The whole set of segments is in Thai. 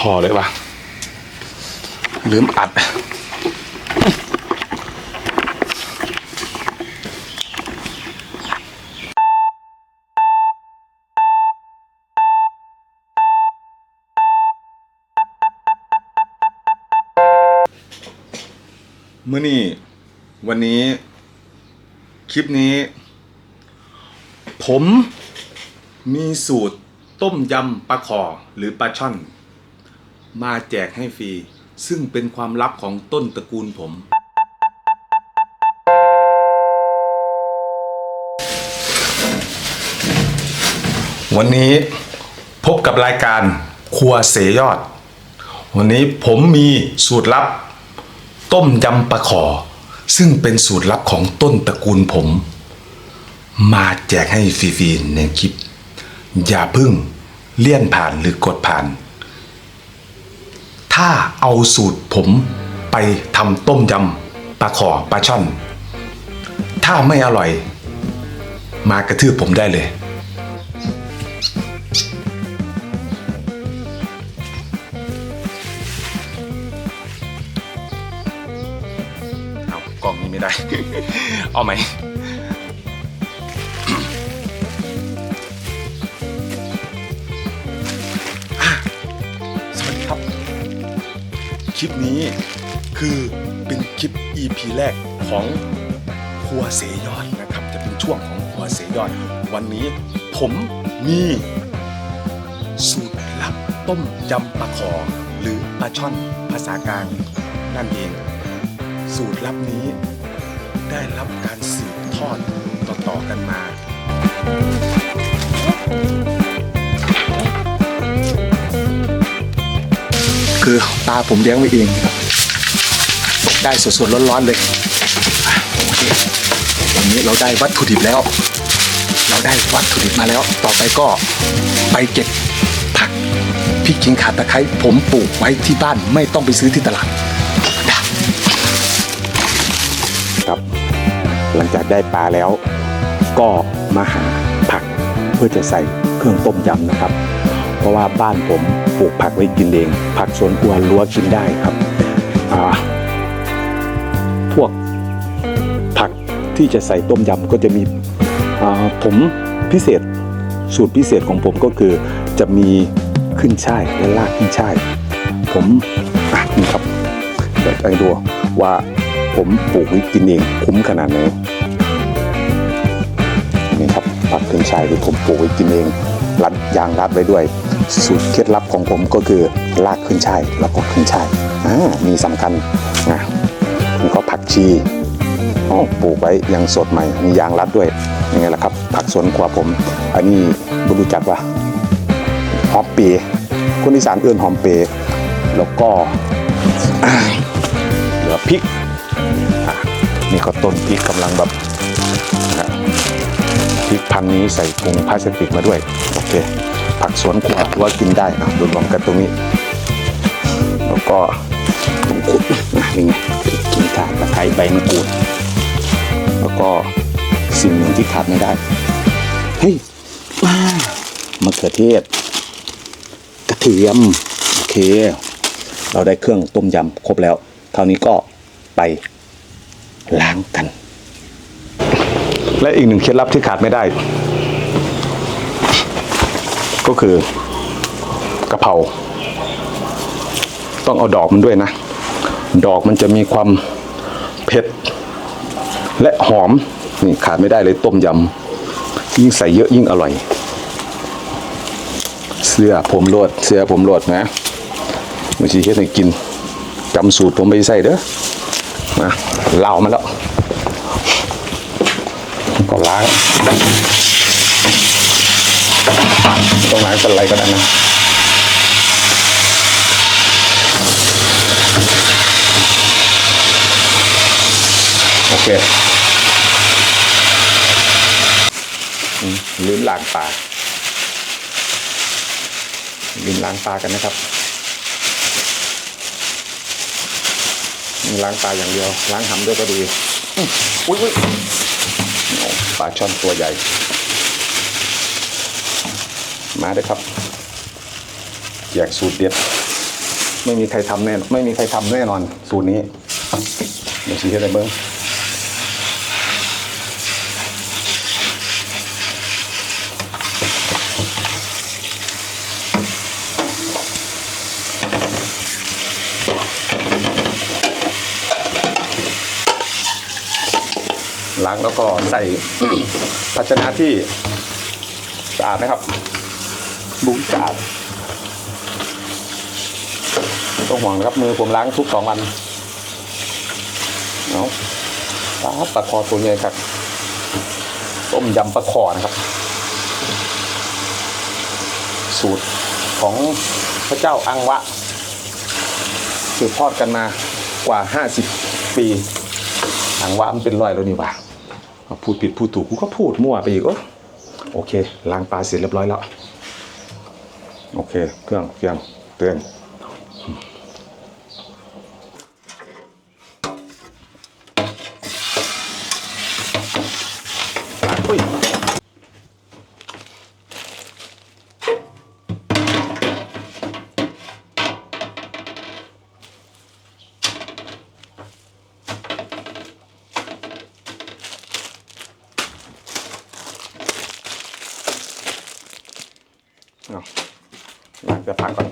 ถอเลยวะลืมอัดเมื่อนี่วันนี้คลิปนี้ ผมมีสูตรต้มยำปลาขอหรือปลาช่อน มาแจกให้ฟรี ซึ่งเป็นความลับของต้นตระกูลผม วันนี้พบกับรายการครัวเสยอด วันนี้ผมมีสูตรลับ ต้มยำปลาขอ ซึ่งเป็นสูตรลับของต้นตระกูลผม มาแจกให้ฟรีๆในคลิป อย่าพึ่งเลี่ยนผ่านหรือกดผ่าน ถ้าเอาสูตรผมไปทำต้มยำปลาขอปลาช่อน ถ้าไม่อร่อย มากระทืบผมได้เลย เอากล่องนี้ไม่ได้ เอาไหม ลิปนี้คือเป็นคลิป EP แรกของครัวเสยอดนะครับ จะเป็นช่วงของครัวเสยอด วันนี้ผมมีสูตรลับต้มยำปลาขอหรือปลาช่อนภาษากลางนั่นเอง สูตรลับนี้ได้รับการสืบทอดต่อๆกันมา คือตาผมเลี้ยงไว้เองตกได้สดๆร้อนๆเลยโอเควันนี้เราได้วัตถุดิบแล้ว เราได้วัตถุดิบมาแล้ว ต่อไปก็ไปเก็บผักพริกขิงขาตะไคร้ผมปลูกไว้ที่บ้านไม่ต้องไปซื้อที่ตลาดครับ หลังจากได้ปลาแล้ว ก็มาหาผักเพื่อจะใส่เครื่องต้มยำนะครับ เพราะว่าบ้านผมปลูกผักไว้กินเอง ผักสวนครัวรั้วกินได้ครับอ่าพวกผักที่จะใส่ต้มยำก็จะมีผมพิเศษสูตรพิเศษของผมก็คือจะมีขึ้นช่ายและรากขึ้นช่าย ผมนี่ครับเดี๋ยวให้ดูว่าผมปลูกไว้กินเองคุ้มขนาดไหนนี่ครับผักขึ้นช่ายที่ผมปลูกไว้กินเองรัดยางรัดไว้ด้วย สูตรเคล็ดลับของผมก็คือรากขึ้นช่ายแล้วก็ขึ้นช่ายอ่ามีสำคัญนะนี่ก็ผักชีอ๋อปลูกไว้ยังสดใหม่มียางรัดด้วยยังไงล่ะครับ ผักสวนครัวผม อันนี้บรู้จักว่าหอมเปรย์คนอีสานเอื้อนหอมเปรย์แล้วก็เหลือพริกนี่ก็ต้นพริกกำลังแบบพริกพันนี้ใส่ถุงพลาสติกมาด้วย โอเค ผักสวนครัวว่ากินได้อะดูรวมกันตรงนี้ แล้วก็มะกรูดอะนี่ไงกินขาตะไคร้ใบมะกรูด แล้วก็สิ่งหนึ่งที่ขาดไม่ได้ เฮ้ยมะเขือเทศ กระเทียม โอเค เราได้เครื่องต้มยำครบแล้ว คราวนี้ก็ไปล้างกัน และอีกหนึ่งเคล็ดลับที่ขาดไม่ได้ ก็คือกะเพราต้องเอาดอกมันด้วยนะ ดอกมันจะมีความเผ็ด และหอมนี่ขาดไม่ได้เลยต้มยำยิ่งใส่เยอะยิ่งอร่อย เสื้อผมโลดเสื้อผมโลดนะมือกี้เฮ็ดให้กินจำสูตรผมไปใส่เด้อนะเล่ามาแล้ว ก็ล้าง ต้องล้างเป็นไรก็ได้นะโอเคอืมลืมล้างปลาลืมล้างปลากันนะครับล้างปลาอย่างเดียว ล้างหำด้วยก็ดี อุ้ยอุ้ยปลาช่อนตัวใหญ่ มาเด้อครับแยกสูตรเด็ด ไม่มีใครทำแน่ไม่มีใครทำแน่นอน สูตรนี้เดี๋ยวชี้ให้ได้เบิ้งล้างแล้วก็ใส่ภาชนะที่สะอาดนะครับ บุ้งสาต้องห่วงนะครับมือผมล้างทุกสองวันเอาปลาปลาคอตัวใหญ่ครับต้มยำปลาคอนะครับ สูตรของพระเจ้าอังวะ สืบทอดกันมากว่า 50 ปีอังวะมันเป็นรอยแล้วนี่ว่าพูดผิดพูดถูกกูก็พูดมั่วไปอีกโอเคล้างปลาเสร็จเรียบร้อยแล้ว โอเค เครื่องเครื่องเตือนอุ้ยเอาล้างเสื้อผ้าก่อน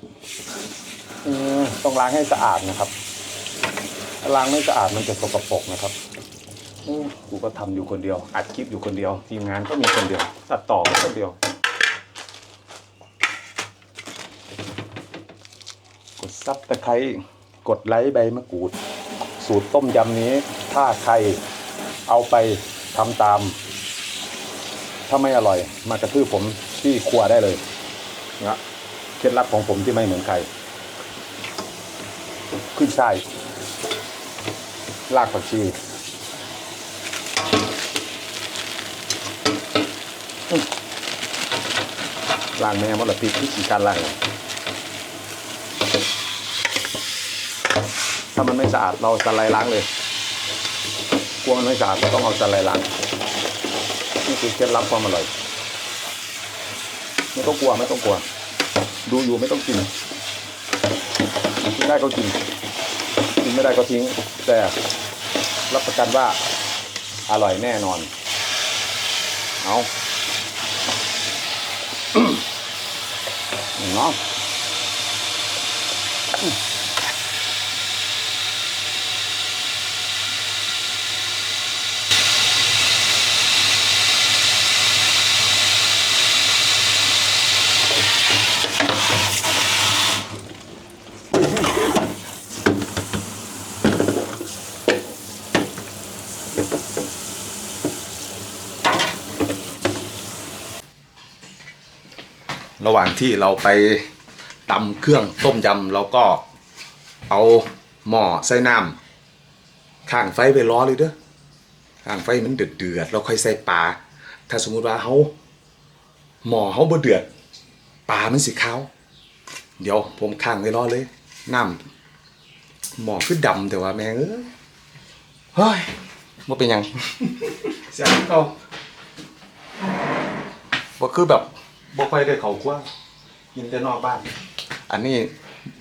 อืม ต้องล้างให้สะอาดนะครับถ้าล้างไม่สะอาดมันจะสกปรกนะครับกูก็ทำอยู่คนเดียว อัดคลิปอยู่คนเดียว ทีมงานก็มีคนเดียว ตัดต่อก็คนเดียว กดซับตะไคร้กดไลค์ใบมะกรูด สูตรต้มยำนี้ ถ้าใครเอาไปทำตาม ถ้าไม่อร่อย มากระทืบผมที่ครัวได้เลยนะ เคล็ดลับของผมที่ไม่เหมือนใคร ขึ้นช่ายรากผักชีล้างแม่มดละพริกที่สีการล้างถ้ามันไม่สะอาดเราสไลด์ล้างเลย กลัวมันไม่สะอาดเราต้องเอาสไลด์ล้าง นี่คือเคล็ดลับความอร่อย ไม่ต้องกลัวไม่ต้องกลัว ดูอยู่ไม่ต้องกินกินได้ก็กินกินไม่ได้ก็ทิ้ง แต่รับประกันว่าอร่อยแน่นอน เอาเนาะ ระหว่างที่เราไปตำเครื่องต้มยำเราก็เอาหม้อใส่น้ำข้างไฟไปรอเลยเด้อข้างไฟมันเดือดเดือดๆเราค่อยใส่ปลาถ้าสมมุติว่าเขาหม้อเขาบ่เดือดปลามันสิขาวเดี๋ยวผมข้างไว้รอเลยน้ำหม้อคือดำแต่ว่าแม่งเอ้ยเฮ้ยว่าเป็นหยังเสียงเขาบ่คือแบบ บ่ค่อยได้เขากว้างกินแต่นอกบ้าน อันนี้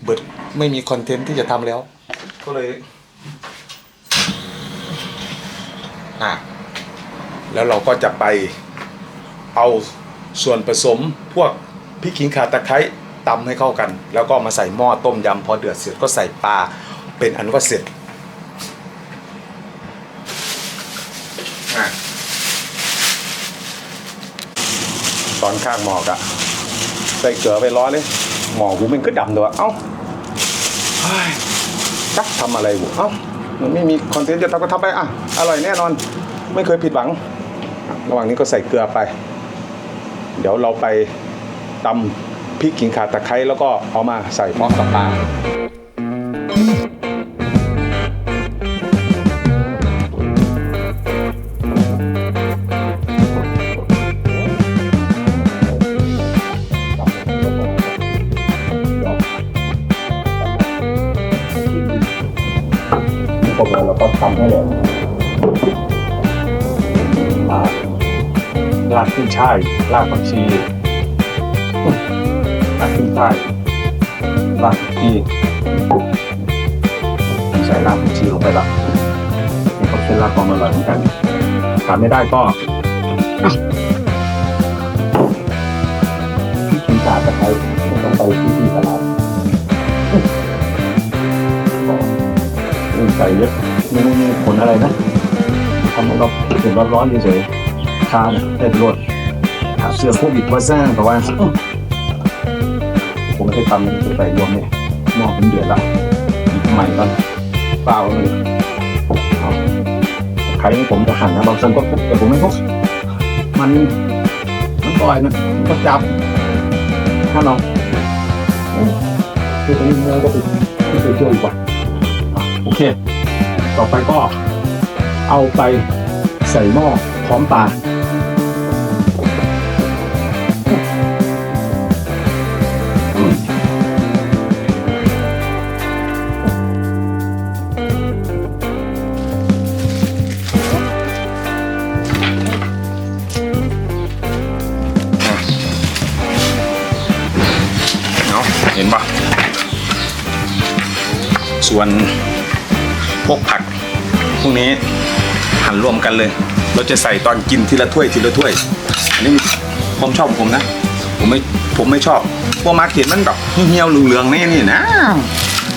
เบิดไม่มีคอนเทนต์ที่จะทำแล้ว ก็เลยอะแล้วเราก็จะไปเอาส่วนผสมพวกพริกขิงข่าตะไคร้ตำให้เข้ากัน แล้วก็มาใส่หม้อต้มยำพอเดือดเสร็จก็ใส่ปลาเป็นอันว่าเสร็จอะต อนข้างหมอกอะใส่เกลือไปร้อยเลย หมอกูมันก็ดำตัวเอ้าเฮ้ยจักทำอะไรกูเอ้ามันไม่มีคอนเทนต์จะทำก็ทำไปอะอร่อยแน่นอน ไม่เคยผิดหวัง ระหว่างนี้ก็ใส่เกลือไป เดี๋ยวเราไปตำพริกขิงข่าตะไคร้แล้วก็เอามาใส่พร้อมกับปลาารากขึ้นช่ายรากผักชีรากขึ้นช่ายรากผักชีใส่รากผักชีลงไปละนี่ก็เป็นรากความอร่อยเหมือนกันขาดไม่ได้ก็พี่กินขาดตะไคร้ต้องไปที่ที่ตลาดใส่เยอะไม่รู้มีผลอะไรนะทำให้เราเห็นร้อนๆเฉยๆ ทานได้รวดหาเสื้อโควิดว่าแซงแต่ว่า ผมไม่ได้ทำจะใส่รวมเนี่ยนอกเป็นเดือดละใหม่ก่อนเปล่าเลยเอาใครผมจะหันนะบางคนก็พกแต่ผมไม่พกมันมันปล่อยนะมันก็จับ ถ้าเราคือตรงนี้เราก็ไปไปเที่ยวดีกว่าโอเค ต่อไปก็เอาไปใส่หม้อพร้อมปลา เห็นปะส่วนพวกผักพวกนี้หั่นรวมกันเลย เราจะใส่ตอนกินทีละถ้วยทีละถ้วย อันนี้ผมชอบผมนะ ผมไม่ผมไม่ชอบพวกมาร์เก็ตมันแบบเหี่ยวเหลืองๆนี่นี่นะ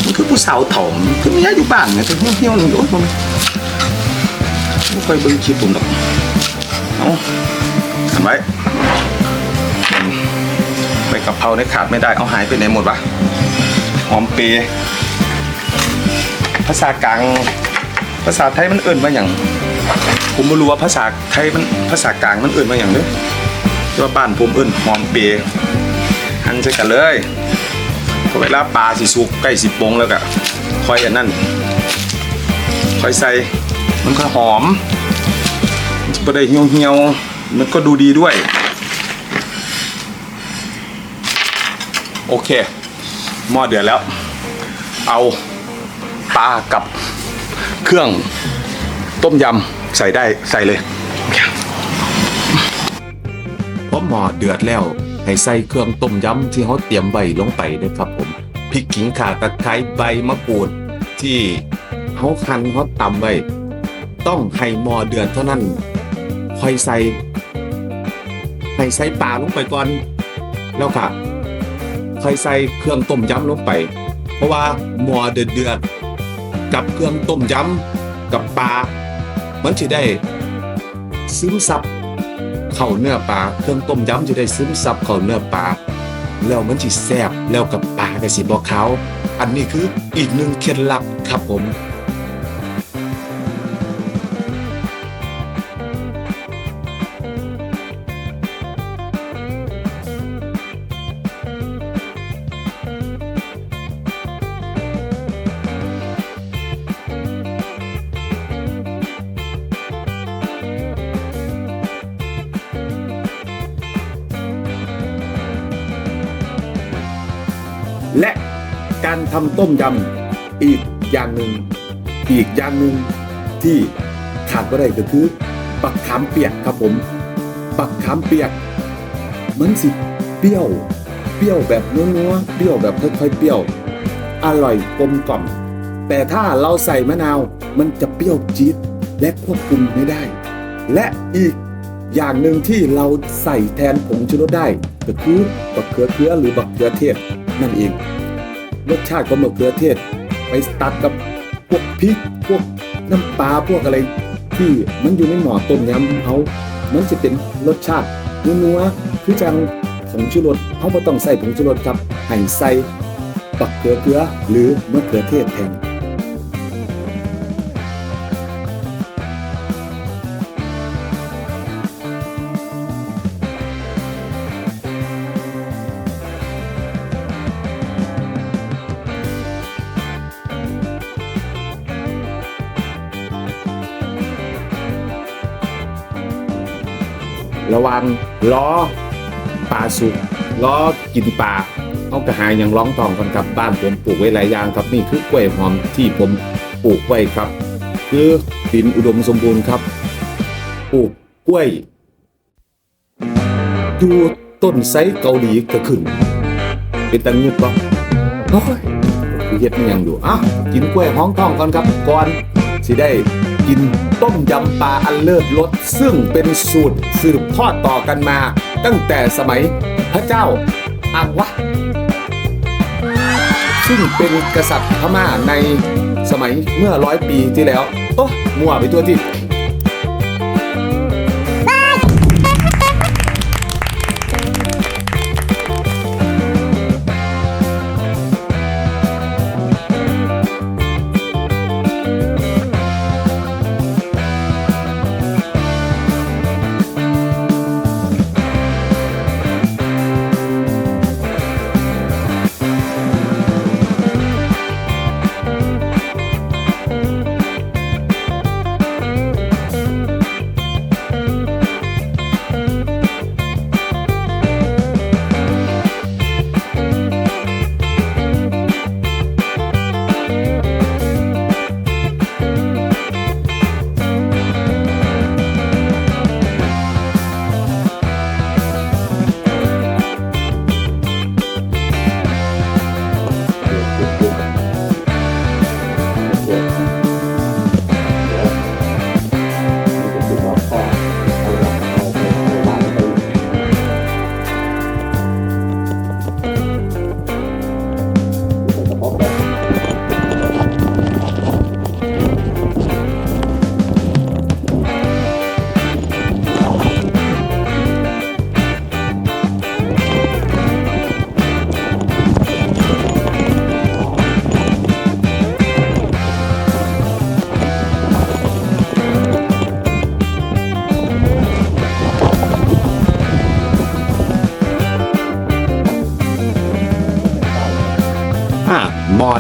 มันคือผู้สาวถมคือไม่ย้ายอยู่บ้านเนี่ยจะเหี่ยวๆเหลืองๆผมไม่ค่อยเบิ่งคลิปผมหรอกเอาหันไว้ เราเนี่ยขาดไม่ได้ เอาหายไปไหนหมดวะหอมเปรย์ภาษากลาง ภาษาไทยมันเอื่นมาอย่าง ผมไม่รู้ว่าภาษาไทยมันภาษากลางมันเอื่นมาอย่างเด้อแต่ว่าบ้านผมเอื่นหอมเปรย์หันใส่กันเลยพอเวลาปลาสิสุกใกล้สิปงแล้วก็ค่อยอันนั้นคอยใส่มันก็หอมมันจะได้เหี่ยวเหี่ยวๆมันก็ดูดีด้วย โอเค หม้อเดือดแล้ว เอาปลากับเครื่องต้มยำใส่ได้ใส่เลยพอหม้อเดือดแล้ว ให้ใส่เครื่องต้มยำที่เขาเตรียมไว้ลงไปด้วยครับผมพริกขิงข่าตะไคร้ใบมะกรูดที่เขาคั้นเขาตำไว้ ต้องให้หม้อเดือดเท่านั้นค่อยใส่ให้ใส่ปลาลงไปก่อนแล้วค่ะ ค่อยใส่เครื่องต้มยำลงไป เพราะว่าหมอเดือดเดือดๆกับเครื่องต้มยำกับปลา มันจะได้ซึมซับเข้าเนื้อปลาเครื่องต้มยำจะได้ซึมซับเข้าเนื้อปลาแล้วมันจะแซ่บแล้วกับปลาก็สิบอกเขา อันนี้คืออีกหนึ่งเคล็ดลับครับผม การทำต้มยำอีกอย่างหนึ่งอีกอย่างหนึ่งที่ขาดไม่ได้ก็คือปักขามเปียกครับผม ปักขามเปียก มันสิเปรี้ยว เปรี้ยวแบบนัวๆเปรี้ยวแบบค่อยๆเปรี้ยว อร่อยกลมกล่อม แต่ถ้าเราใส่มะนาวมันจะเปรี้ยวจี๊ดและควบคุมไม่ได้ และอีกอย่างหนึ่งที่เราใส่แทนผงชูรสได้ก็คือบักเขือเขือหรือบักเขือเทศนั่นเอง รสชาติของมะเขือเทศ ไปตัดกับพวกพริกพวกน้ำปลาพวกอะไร ที่มันอยู่ในหม้อต้มยำเขามันจะเป็นรสชาตินัวๆคือจังผงชูรสเขาไม่ต้องใส่ผงชูรสครับให้ใส่ปักเขือเขือหรือมะเขือเทศแทน ระหวังล้อปลาสุกล้อกินปลาเอากระหายยังร้องทองกันครับบ้านผมปลูกไว้หลายอย่างครับนี่คือกล้วยหอมที่ผมปลูกไว้ครับ คือดินอุดมสมบูรณ์ครับปลูกกล้วยอยู่ต้นไซเกาหลีก็ขึ้น เป็นตังเงือกปะโอ้ยเฮ็ดมันยังอยู่อะกินกล้วยห้องท้องก่อนครับก่อนสิได้ กินต้มยำปลาอันเลิศรสซึ่งเป็นสูตรสืบทอดต่อกันมา ตั้งแต่สมัยพระเจ้าอังวะ ซึ่งเป็นกษัตริย์พม่าในสมัยเมื่อร้อยปีที่แล้ว โอ้มั่วไปตัวที่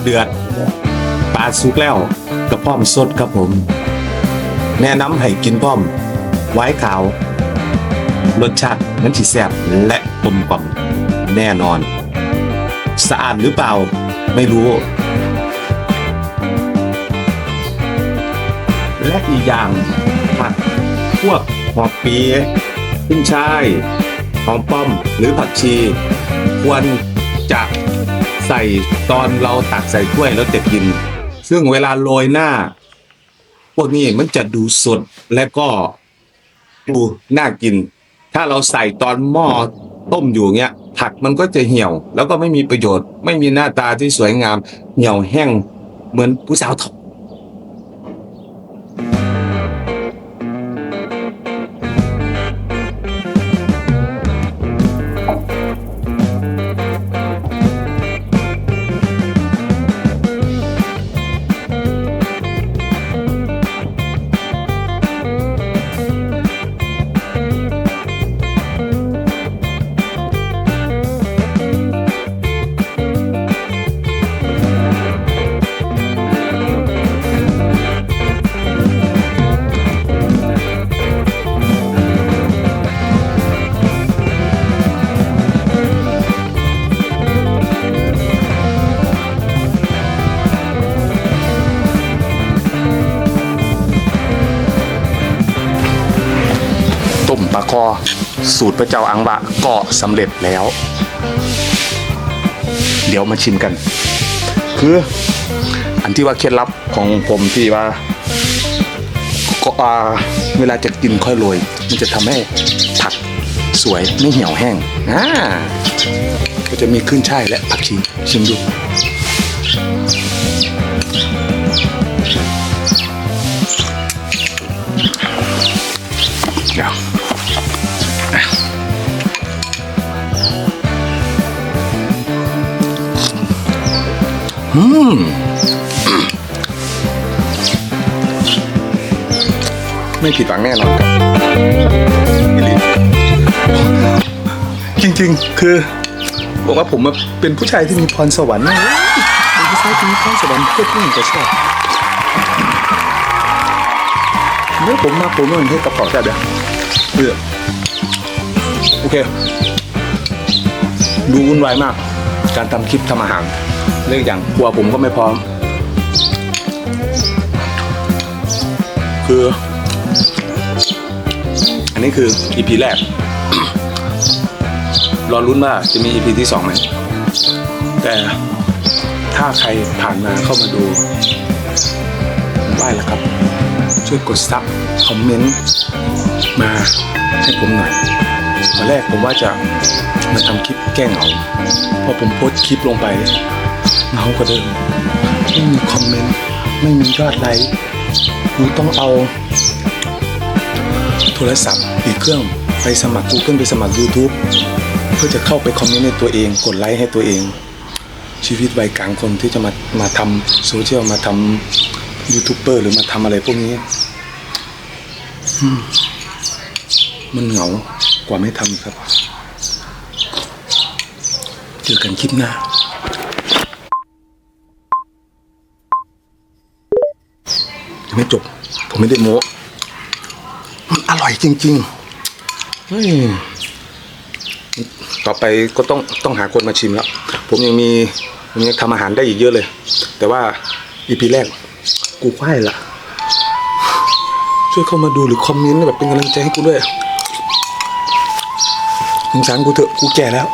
เดือดปลาสุกแล้วกระพร้อมสดครับผม แนะนำให้กินพร้อม ไว้ขาว รสชาติมันสิแซ่บและกลมกล่อมแน่นอน สะอาดหรือเปล่าไม่รู้ และอีกอย่างผักพวกหอมปีขึ้นช่ายหอมป้อมหรือผักชี ควรจะ ใส่ตอนเราตักใส่ถ้วยแล้วจะกิน ซึ่งเวลาโรยหน้า พวกนี้มันจะดูสดและก็ดูน่ากิน ถ้าเราใส่ตอนหม้อต้มอยู่เงี้ย ผักมันก็จะเหี่ยว แล้วก็ไม่มีประโยชน์ ไม่มีหน้าตาที่สวยงาม เหี่ยวแห้งเหมือนผู้สาวทอง ต้มปลาคอ สูตรพระเจ้าอังวะก็สำเร็จแล้ว เดี๋ยวมาชิมกัน คืออันที่ว่าเคล็ดลับของผมที่ว่าก็อ่าเวลาจะกินค่อยโรยมันจะทำให้ผักสวยไม่เหี่ยวแห้งอ่าก็จะมีขึ้นช่ายและผักชีชิมดู อืมไม่ผิดหวังแน่นอนครับอิลิจริงๆ คือ บอกว่าผมเป็นผู้ชายที่มีพรสวรรค์นะเป็นผู้ชายที่มีพรสวรรค์เพื่อผู้หญิงจะชอบเมื่อผมมาผมเหมือนให้กระเป๋าแค่เดียวเพื่อโอเค ดูวุ่นวายมาก การทำคลิปทำอาหาร เรื่องอย่างครัวผมก็ไม่พร้อม คือ อันนี้คือ EP แรก รอลุ้นว่าจะมี EP ที่สองไหมแต่ถ้าใครผ่านมาเข้ามาดูไหว้แล้วครับ ช่วยกดซับคอมเมนต์มาให้ผมหน่อยตอนแรกผมว่าจะมาทำคลิปแก้เหงาพอผมโพสคลิปลงไป เหงากว่าเดิมไม่มีคอมเมนต์ไม่มียอดไลค์กูต้องเอา โทรศัพท์อีกเครื่องไปสมัคร Google ไปสมัคร YouTube เพื่อจะเข้าไปคอมเมนต์ในตัวเองกดไลค์ให้ตัวเอง ชีวิตวัยกลางคนที่จะมามาทำโซเชียลมาทำยูทูบเบอร์หรือมาทำอะไรพวกนี้มันเหงากว่าไม่ทำครับ เจอกันคลิปหน้า ยังไม่จบ ผมไม่ได้โม้มันอร่อยจริงๆเฮ้ยต่อไปก็ต้องต้องหาคนมาชิมแล้ว ผมยังมีผมยังทำอาหารได้อีกเยอะเลย แต่ว่าอีพีแรก กูไหว้ละช่วยเข้ามาดูหรือคอมเมนต์แบบเป็นกำลังใจให้กูด้วยสงสารกูเถอะกูแก่แล้ว